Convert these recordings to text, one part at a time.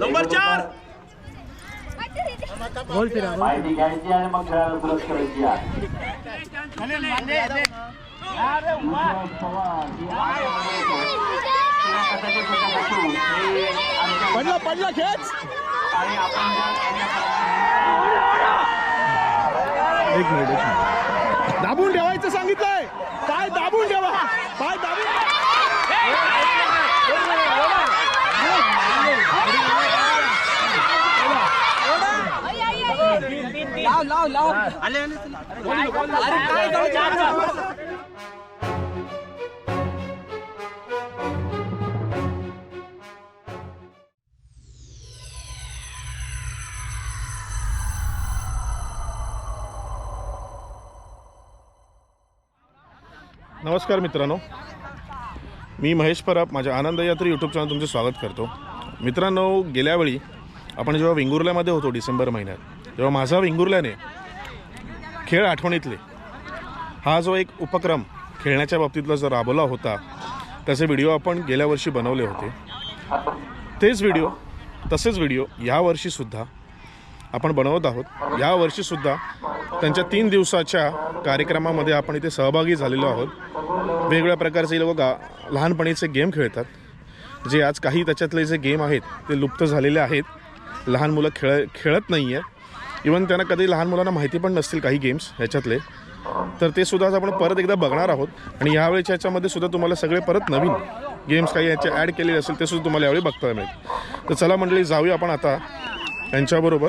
Number चार! माहिती घ्यायची आणि मग खेळायला सुरुवात करायची पडला पडला खेच! एक मिनिट. दाबून ठेवायचं सांगितलंय पाय दाबून ठेवा पाय दाबून लाव लाव लाव. आले अरे काय जाऊ नमस्कार मित्रांनो. मी महेश परब माझ्या आनंद यात्री यूट्यूब चॅनल तुमचे स्वागत करतो. मित्रांनो गेल्या वेळी आपण जेव्हा वेंगुर्ल्यामध्ये होतो डिसेंबर महिन्यात तेव्हा माझा वेंगुर्ल्याने खेळ आठवणीतले. हा जो एक उपक्रम खेळण्याच्या बाबतीतला जो राबवला होता त्याचे व्हिडिओ आपण गेल्या वर्षी बनवले होते. तेच व्हिडिओ तसेच व्हिडिओ यावर्षीसुद्धा आपण बनवत आहोत. यावर्षीसुद्धा त्यांच्या तीन दिवसाच्या कार्यक्रमामध्ये आपण इथे सहभागी झालेलो आहोत. वेगवेगळ्या प्रकारचे लोक गा लहानपणीचे गेम खेळतात. जे आज काही त्याच्यातले जे गेम आहेत ते लुप्त झालेले आहेत. लहान मुलं खेळ खेळत नाही आहेत इवन त्यांना कधी लहान मुलांना माहिती पण नसतील काही गेम्स ह्याच्यातले. तर ते सुद्धा आज आपण परत एकदा बघणार आहोत. आणि यावेळेच्या याच्यामध्ये सुद्धा तुम्हाला सगळे परत नवीन गेम्स काही याचे ॲड केलेले असेल ते सुद्धा तुम्हाला यावेळी बघता मिळेल तर चला मंडळी जाऊया आपण आता त्यांच्याबरोबर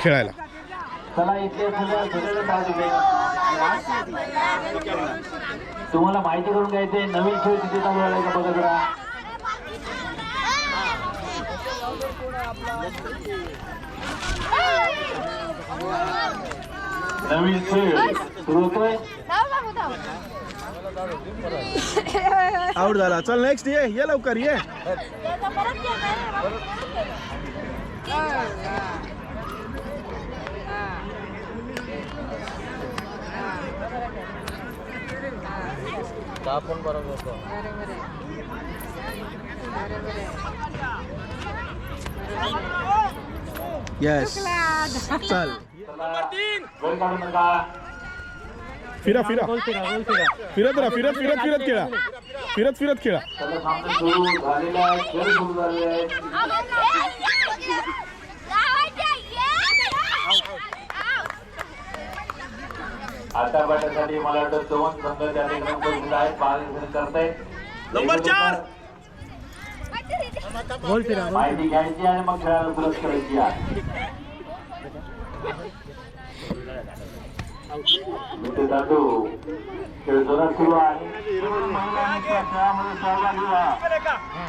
खेळायला. तुम्हाला माहिती करून घ्यायचंय नवीन खेळ तिथे चालू झालाय का बघा जरा नवीन खेळ सुरू होतोय आउट झाला चल नेक्स्ट ये ये लवकर ये। येस चल वेळ काढू नका फिरा फिरा फिरत राहा फिरत फिरत फिरत खेळा फिरत फिरत खेळा चला सामना सुरू झालेला आहे खेळ सुरू झालेला आहे आता बॅटसाठी मला वाटतं दोन संघ त्या ठिकाणी आहेत. करतायत नंबर चार. माहिती घ्यायची आणि मग खेळायला सुरुवात करायची आहे दादू खेळ जोरात सुरू आहे महिलांच्या खेळामध्ये सहभागी व्हा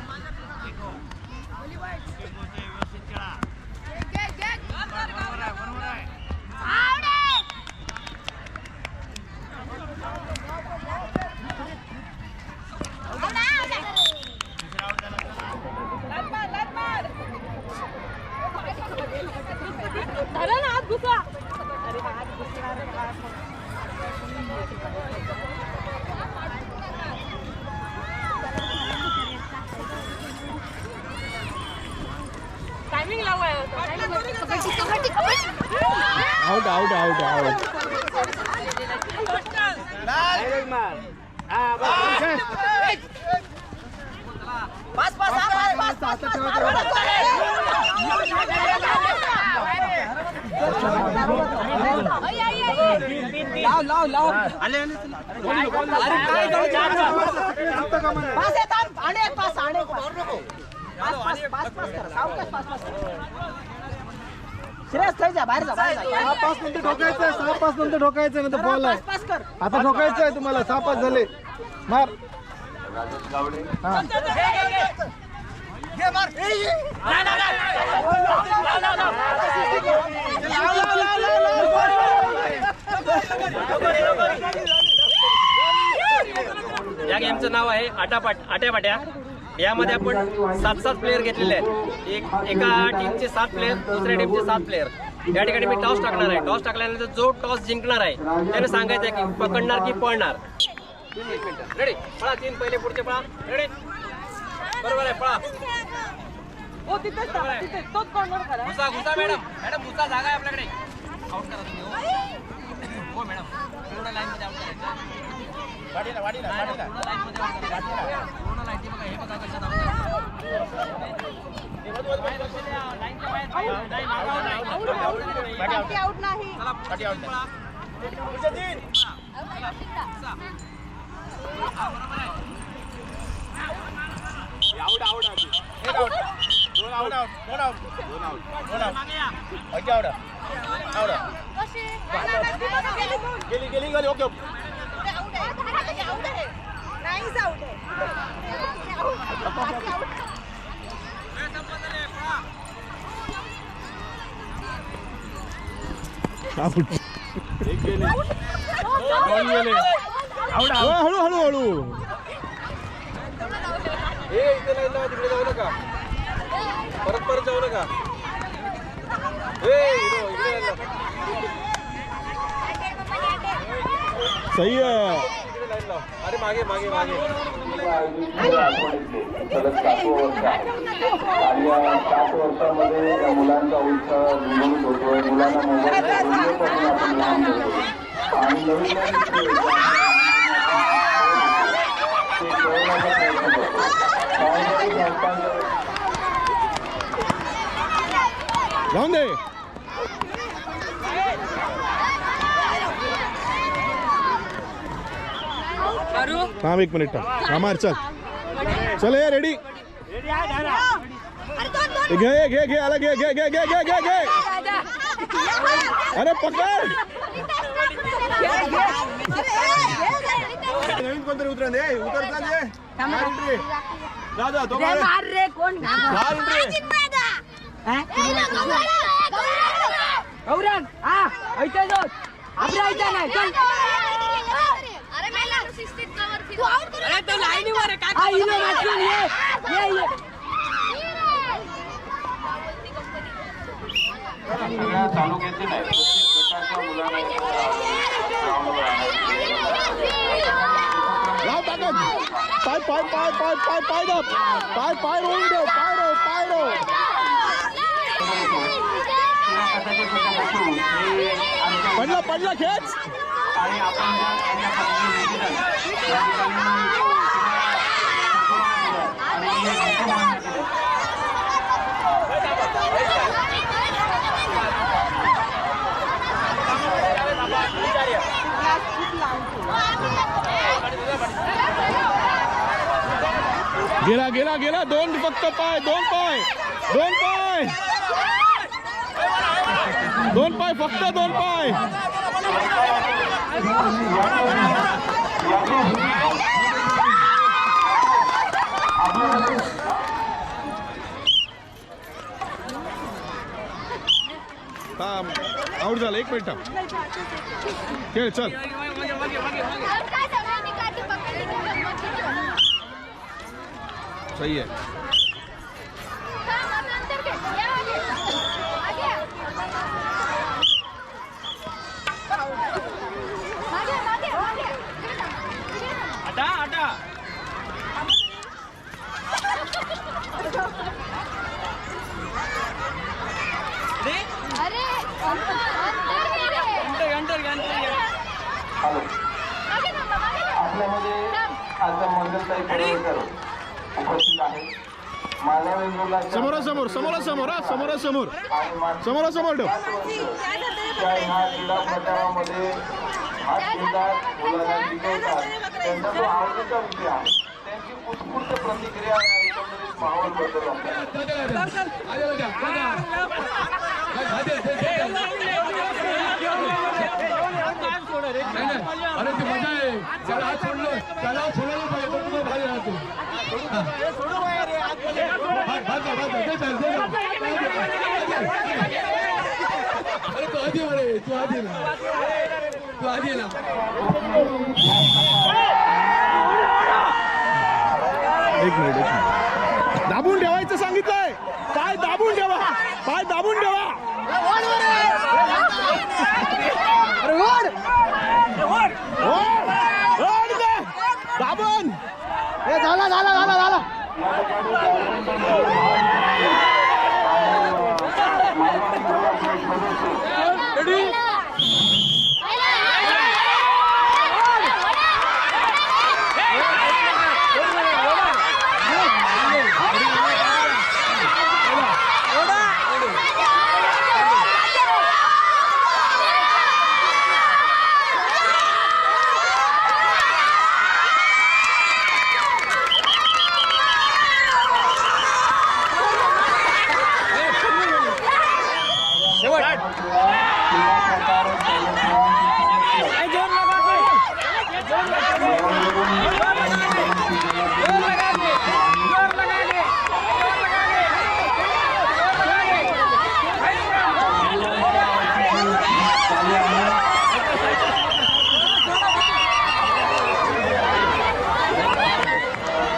धरा ना हात घुसा अरे हात घुसणार आउट आउट आउट आउट लाव लाव लाव आले अरे काय जाऊ पाच येतात आणि आणि करा श्रेयस जा बाहेर जा बाहेर जा. सहा पाच नंतर ठोकायचं आहे सहा पाच नंतर ठोकायचं नाही तर बॉल. आहे पाच कर. आता ठोकायचं आहे तुम्हाला सहा पाच झाले. मार. राजेश गावडे या गेमचं नाव आहे आटापाट आट्यापाट्या. यामध्ये आपण सात सात प्लेअर घेतलेले आहेत. एक एका टीमचे सात प्लेअर दुसऱ्या टीमचे सात प्लेअर या ठिकाणी मी टॉस टाकणार आहे. टॉस टाकल्यानंतर जो टॉस जिंकणार आहे त्याने सांगायचं आहे की पकडणार की पळणार. रेडी पळा तीन पहिले पुढचे पळा. रेडी बरोबर आहे पळा. हो तिथेच थांबा, तिथेच. तोच कॉर्नर करा घुसा घुसा मॅडम मॅडम घुसा जागा आहे आपल्याकडे. आउट करा तुम्ही हो. हो मॅडम पूर्ण लाईन मध्ये आउट करायचं वाडीला वाडीला वाडीला पूर्ण लाईन मध्ये आउट करायचं पूर्ण लाईन बघा हे बघा कशात आउट पाठी आउट नाही गेली गेली गेली ओके नाहीच आउट हळू हळू हळू तिकडे जाऊ नका परत परत जाऊ नका सही आहे अरे मागे मागे मागे. सलग सात वर्ष आणि या सात वर्षामध्ये या मुलांचा उत्साह द्विगुणित होतोय मुलांना मोबाईल आपण लहान करतो आणि नवीन नवीन दे. थांब एक मिनिट थांब. मार चल. चल ये रेडी. घे घे घे आला घे घे घे घे घे घे घे. अरे पकड. नवीन कोणतरी उतरा दे उतर जा दे मार entry. जा जा तो मार मार रे कोण? मार entry. गौरंग हा? ऐकतोय जो आपल्या ऐकता नाही चल. अरे तो लाईनीवर आहे काय हा इनो वाचून ये ये सगळ्या तालुक्यातील आहे प्रत्येक मुलांना पाय पाय पाय पाय पाय पाय दाब. पाय पाय रोवून ठेव पाय रोव पाय रोव. पडला पडला खेच. आणि आपण जर त्यांच्या पद्धतीने दिलं, त्या ठिकाणी आणि हे मान्य केलं. गेला गेला गेला दोन फक्त पाय दोन पाय दोन पाय दोन पाय फक्त दोन पाय आउट झालं एक मिनिट. खेळ चल सही आहे समोर. समोरासमोर ठेव. अरे ती मजा आहे. त्याला सोडलो सोडलं त्याला सोडायला पाहिजे तू आधी तू आधी ना तू आधी ना एक मिनिट. दाबून ठेवा सांगितलंय पाय दाबून ठेवा पाय दाबून ठेवा अरे ओढ! ओढ! ओढ दे! दाबून हे झाला झाला झाला झाला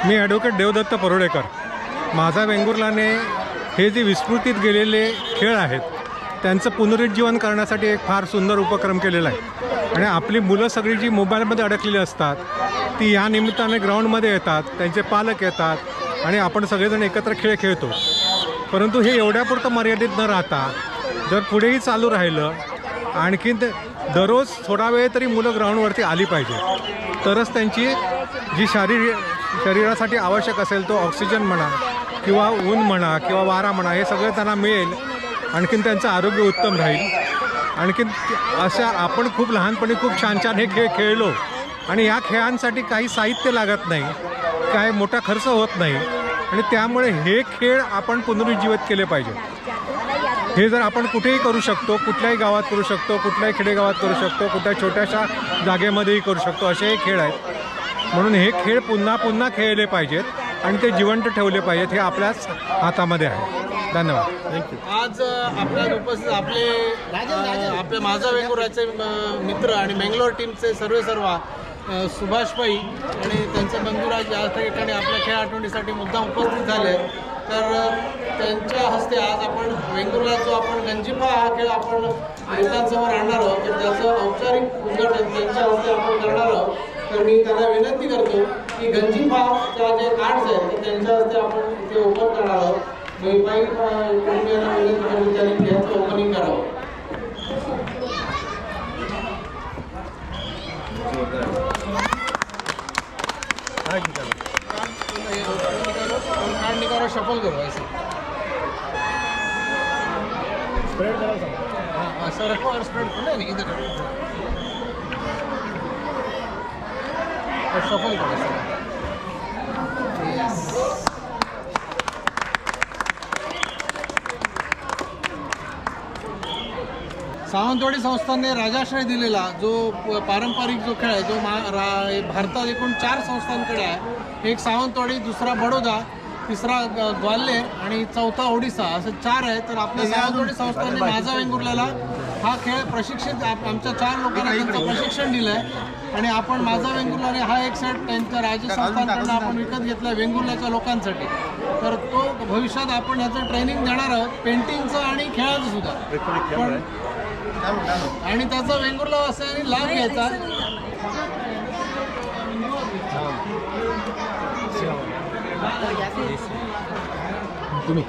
मी ॲडव्होकेट देवदत्त परोडेकर माझा वेंगुर्लाने हे जे विस्मृतीत गेलेले खेळ आहेत त्यांचं पुनरुज्जीवन करण्यासाठी एक फार सुंदर उपक्रम केलेला आहे. आणि आपली मुलं सगळी जी मोबाईलमध्ये अडकलेली असतात ती ह्या निमित्ताने ग्राउंडमध्ये येतात त्यांचे पालक येतात आणि आपण सगळेजण एकत्र खेळ खेळतो. परंतु हे एवढ्यापुरतं मर्यादित न राहता जर पुढेही चालू राहिलं आणखीन ते दररोज थोडा वेळ तरी मुलं ग्राउंडवरती आली पाहिजे तरच त्यांची जी शारीरिक शरीरासाठी आवश्यक असेल तो ऑक्सिजन म्हणा किंवा ऊन म्हणा किंवा वारा म्हणा हे सगळं त्यांना मिळेल. आणखीन त्यांचं आरोग्य उत्तम राहील. आणखीन अशा आपण खूप लहानपणी खूप छान छान हे खेळ खेळलो आणि या खेळांसाठी काही साहित्य लागत नाही काय मोठा खर्च होत नाही आणि त्यामुळे हे खेळ आपण पुनरुज्जीवित केले पाहिजे. हे जर आपण कुठेही करू शकतो कुठल्याही गावात करू शकतो कुठल्याही खेडेगावात करू शकतो कुठल्या छोट्याशा जागेमध्येही करू शकतो असे हे खेळ आहेत. म्हणून हे खेळ पुन्हा पुन्हा खेळले पाहिजेत आणि ते जिवंत ठेवले पाहिजेत हे आपल्याच हातामध्ये आहे. धन्यवाद. थँक्यू आज आपल्या उपस्थित आपले आपले माझा वेंगुराचे मित्र आणि बेंगलोर टीमचे सर्वे सर्वा अ, सुभाषबाई आणि त्यांचे बंधुराज या ठिकाणी आपल्या खेळ आठवणीसाठी मुद्दाम उपस्थित झाले. तर त्यांच्या हस्ते आज आपण वेंगुर्ला जो आपण गंजिफा हा खेळ आपण लोकांसमोर आणणार आहोत तर त्याचं औपचारिक उद्घाटन त्यांच्या हस्ते आपण करणार आहोत. तर मी त्यांना विनंती करतो की गंजिफाच्या जे कार्ड्स आहेत ते त्यांच्या हस्ते आपण इथे ओपन करणार आहोत. मी बाई कुटुंबियांना विनंती करतो त्यांनी ओपनिंग करावं कार्ड निकालो शफल करू ऐसे स्प्रेड करा हाँ असं रखो और स्प्रेड करो नहीं इधर सावंतवाडी संस्थांनी राजाश्रय दिलेला जो पारंपरिक जो खेळ आहे जो मा रा भारतात एकूण चार संस्थांकडे आहे. एक सावंतवाडी दुसरा बडोदा तिसरा ग्वाल्हेर आणि चौथा ओडिसा असं चार आहे तर आपल्या सावंतवाडी संस्थांनी माझा वेंगुर्ल्याला हा खेळ प्रशिक्षित आमच्या चार लोकांना प्रशिक्षण दिलं आहे आणि आपण माझा वेंगुर्लाने हा एक सेट त्यांच्या राज्य संस्थांकडून आपण विकत घेतला वेंगुर्ल्याच्या लोकांसाठी. तर तो भविष्यात आपण ह्याचं ट्रेनिंग देणार आहोत पेंटिंगचं आणि खेळाचं सुद्धा. पण आणि त्याचा वेंगुर्ला वासियांनी लाभ घ्यायचा. तुम्ही.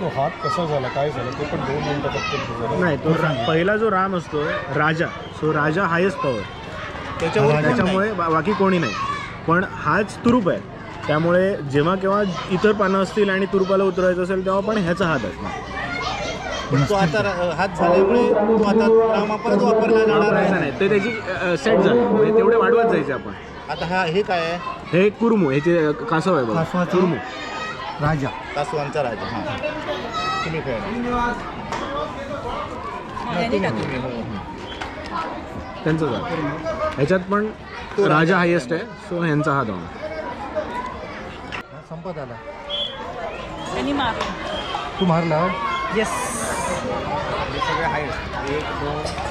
तो हात कसा झाला? काय झालं? ते पण दोन मिनटं फक्त नाही तो रा- पहिला जो राम असतो राजा सो राजा हायेस्ट पॉवर त्याच्यामुळे त्याच्यामुळे बा- बाकी कोणी नाही. पण हाच तुरूप आहे. त्यामुळे जेव्हा केव्हा इतर पानं असतील आणि तुरुपाला उतरवायचं असेल तेव्हा पण ह्याचा हात असणार. पण तो आता र- हात झाल्यामुळे तो आता रामा परत वापरला जाणार नाही आहे. नाही. ते त्याची सेट झाली. म्हणजे तेवढे वाढवत जायचे आपण. आता हा हे काय आहे हे कुरमू ह्याचे कासव आहे बघा कुरमू राजा तासवांचा राजा हां तुम्ही खेळा त्यांचं झालं ह्याच्यात पण राजा हायेस्ट आहे सो ह्यांचा हा दोन संपत आला त्यांनी मार तू मारला येस सगळे हायस्ट एक दोन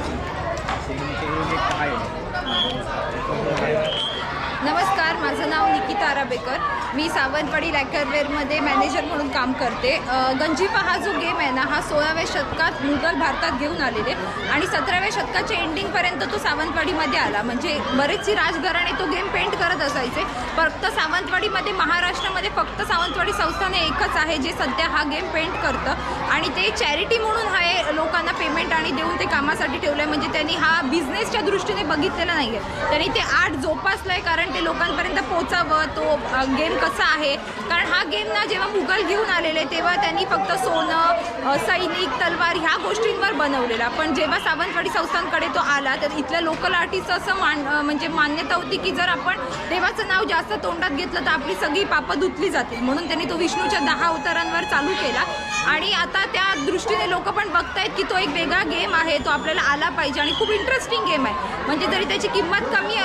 नमस्कार माझं नाव निकिता आराबेकर. मी सावंतवाडी लॅकरवेअरमध्ये मॅनेजर म्हणून काम करते. अ, हा जो गेम आहे ना हा सोळाव्या शतकात मुघल भारतात घेऊन आलेले. आणि सतराव्या शतकाच्या एंडिंगपर्यंत तो सावंतवाडीमध्ये आला. म्हणजे बरेचसे राजघराणे तो गेम पेंट करत असायचे. फक्त सावंतवाडीमध्ये महाराष्ट्रामध्ये फक्त सावंतवाडी संस्थाने एकच आहे जे सध्या हा गेम पेंट करतं. आणि ते चॅरिटी म्हणून हा लोकांना पेमेंट आणि देऊन ते कामासाठी ठेवलं आहे म्हणजे त्यांनी हा बिझनेसच्या दृष्टीने बघितलेला नाही आहे त्यांनी ते आर्ट जोपासलं आहे कारण ते लोकांपर्यंत पोचावं तो गेम कसा आहे? कारण हा गेम ना जेव्हा मुघल घेऊन आलेले तेव्हा त्यांनी फक्त सोनं सैनिक तलवार ह्या गोष्टींवर बनवलेला. पण जेव्हा सावंतवाडी संस्थांकडे तो आला तर इथल्या लोकल आर्टिस्ट असं मान म्हणजे मान्यता होती की जर आपण देवाचं नाव जास्त तोंडात घेतलं तर आपली सगळी पापं धुतली जातील. म्हणून त्यांनी तो विष्णूच्या दहा अवतारांवर चालू केला. आणि आता त्या दृष्टीने लोक पण बघतायत की तो एक वेगळा गेम आहे तो आपल्याला आला पाहिजे आणि खूप इंटरेस्टिंग गेम आहे. म्हणजे जरी त्याची किंमत कमी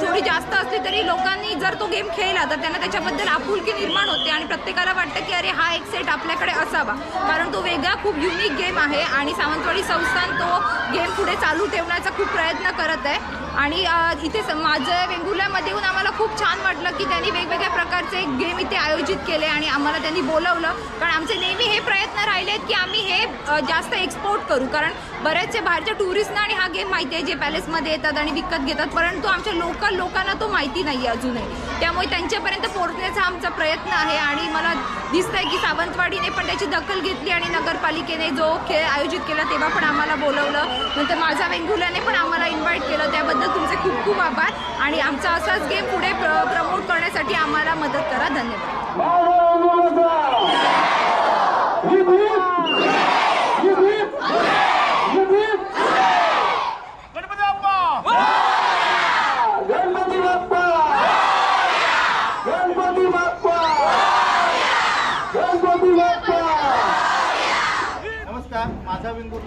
थोडी जास्त असली तरी लोकांनी जर तो गेम खेळला तर त्यांना त्याच्याबद्दल आपुलकी निर्माण होते आणि प्रत्येकाला वाटतं की अरे हा एक सेट आपल्याकडे असावा. कारण तो वेगळा खूप युनिक गेम आहे आणि सावंतवाडी संस्थान तो गेम पुढे चालू ठेवण्याचा खूप प्रयत्न करत आहे. आणि इथे स- माझं वेंगुर्ल्यामध्ये येऊन आम्हाला खूप छान वाटलं की त्यांनी वेगवेगळ्या प्रकारचे गेम इथे आयोजित केले आणि आम्हाला त्यांनी बोलवलं. कारण आमचे नेहमी हे प्रयत्न राहिले आहेत की आम्ही हे जास्त एक्सपोर्ट करू. कारण बरेचसे बाहेरच्या टुरिस्टना आणि हा गेम माहिती आहे जे पॅलेसमध्ये येतात आणि विकत घेतात. परंतु आमच्या लोकल लोकांना तो माहिती नाही आहे अजूनही. त्यामुळे त्यांच्यापर्यंत पोहोचण्याचा आमचा प्रयत्न आहे आणि मला दिसतंय की सावंतवाडीने पण त्याची दखल घेतली आणि नगरपालिकेने जो खेळ आयोजित केला तेव्हा पण आम्हाला बोलवलं. नंतर माझा वेंगुल्याने पण आम्हाला इन्व्हाइट केलं. त्याबद्दल तुमचे खूप खूप आभार आणि आमचा असाच गेम पुढे प्रमोट करण्यासाठी आम्हाला मदत करा. धन्यवाद.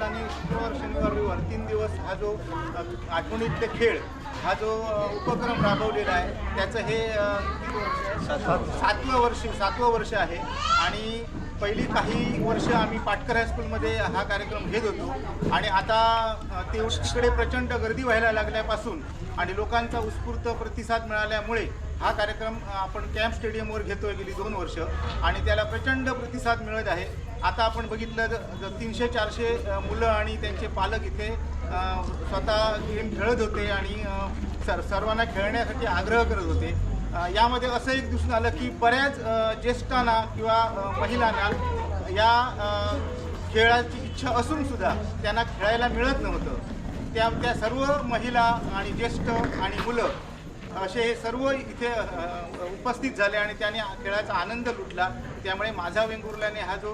विंगुर्लाने शुक्रवार शनिवार रविवार तीन दिवस हा जो आठवणीतले खेळ हा जो उपक्रम राबवलेला आहे त्याचं हे किती वर्ष? सातवं वर्ष सातवं वर्ष आहे. आणि पहिली काही वर्ष आम्ही पाटकर हायस्कूलमध्ये हा कार्यक्रम घेत होतो. आणि आता ते तिकडे प्रचंड गर्दी व्हायला लागल्यापासून आणि लोकांचा उत्स्फूर्त प्रतिसाद मिळाल्यामुळे हा कार्यक्रम आपण कॅम्प स्टेडियमवर घेतोय गेली दोन वर्ष. आणि त्याला प्रचंड प्रतिसाद मिळत आहे. आता आपण बघितलं तीनशे चारशे मुलं आणि त्यांचे पालक इथे स्वतः गेम खेळत होते आणि सर सर्वांना खेळण्यासाठी आग्रह करत होते. यामध्ये असं एक दिसून आलं की बऱ्याच ज्येष्ठांना किंवा महिलांना या खेळाची इच्छा असून सुद्धा त्यांना खेळायला मिळत नव्हतं. त्या त्या सर्व महिला आणि ज्येष्ठ आणि मुलं असे हे सर्व इथे उपस्थित झाले आणि त्याने खेळाचा आनंद लुटला. त्यामुळे माझा वेंगुर्ल्याने हा जो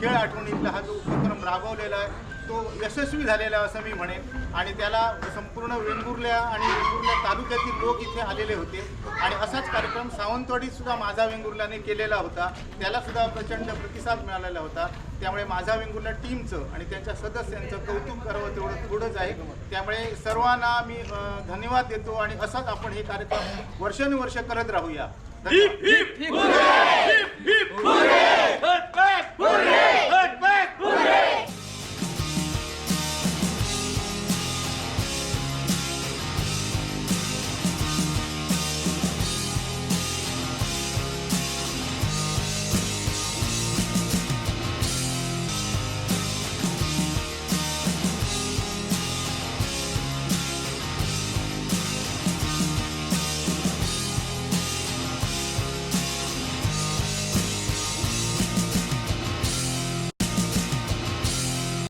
खेळ आठवणीतला हा जो उपक्रम राबवलेला आहे तो यशस्वी झालेला आहे असं मी म्हणेन आणि त्याला संपूर्ण वेंगुर्ल्या आणि वेंगुर्ल्या तालुक्यातील लोक इथे आलेले होते आणि असाच कार्यक्रम सावंतवाडीतसुद्धा माझा वेंगुर्ल्याने केलेला होता त्यालासुद्धा प्रचंड प्रतिसाद मिळालेला होता त्यामुळे माझा वेंगुर्ला टीमचं आणि त्यांच्या सदस्यांचं कौतुक करावं तेवढं थोडंच आहे त्यामुळे सर्वांना मी धन्यवाद देतो आणि असाच आपण हे कार्यक्रम वर्षानुवर्ष करत राहूया धन्यवाद